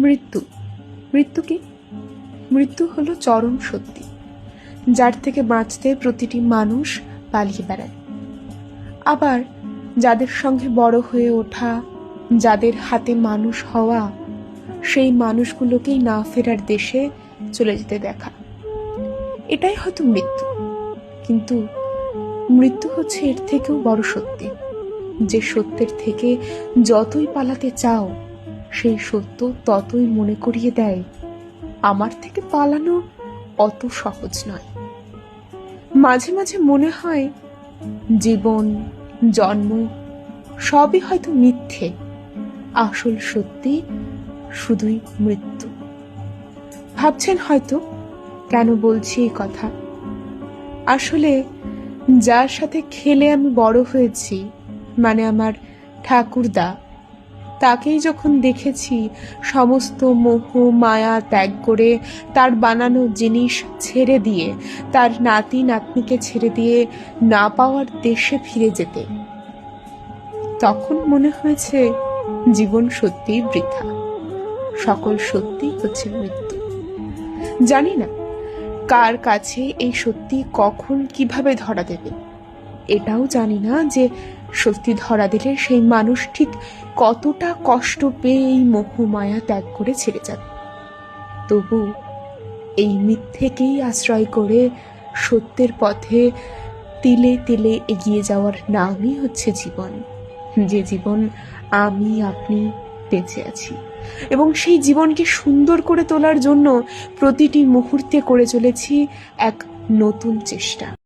মৃত্যু। মৃত্যু কি? মৃত্যু হলো চরম সত্যি, যার থেকে বাঁচতে প্রতিটি মানুষ পালিয়ে বেড়ায়। আবার যাদের সঙ্গে বড় হয়ে ওঠা, যাদের হাতে মানুষ হওয়া, সেই মানুষগুলোকেই না ফেরার দেশে চলে যেতে দেখা। এটাই হয়তো মৃত্যু, কিন্তু মৃত্যু হচ্ছে এর থেকেও বড় সত্যি। যে সত্যের থেকে যতই পালাতে চাও সেই সত্য ততই মনে করিয়ে দেয়, আমার থেকে পালানো অত সহজ নয়। মাঝে মাঝে মনে হয়, জীবন, জন্ম, সবই হয়তো মিথ্যে, আসল সত্যি শুধুই মৃত্যু। ভাবছেন হয়তো, কেন বলছি এই কথা? আসলে যার সাথে খেলে আমি বড় হয়েছি মানে আমার ঠাকুরদা তাকেই যখন দেখেছি, সমস্ত মোহ, মায়া ত্যাগ করে তার বানানো জিনিস ছেড়ে দিয়ে, তার নাতি নাতনিকে ছেড়ে দিয়ে না পাওয়ার দেশে ফিরে যেতে। তখন মনে হয়েছে, জীবন সত্যিই বৃথা। সকল সত্যি হচ্ছে মৃত্যু। জানি না, কার কাছে এই সত্যি কখন কীভাবে ধরা দেবে। এটাও জানি না যে সত্যি ধরা দিলে সেই মানুষ ঠিক কতটা কষ্ট পেয়ে এই মোহ মায়া ত্যাগ করে ছেড়ে যান তবু এই মিথ্যেকেই আশ্রয় করে সত্যের পথে তিলে তিলে এগিয়ে যাওয়ার নামই হচ্ছে জীবন। যে জীবন আমি, আপনি বেঁচে আছি। এবং সেই জীবনকে সুন্দর করে তোলার জন্য প্রতিটি মুহূর্তে করে চলেছি এক নতুন চেষ্টা।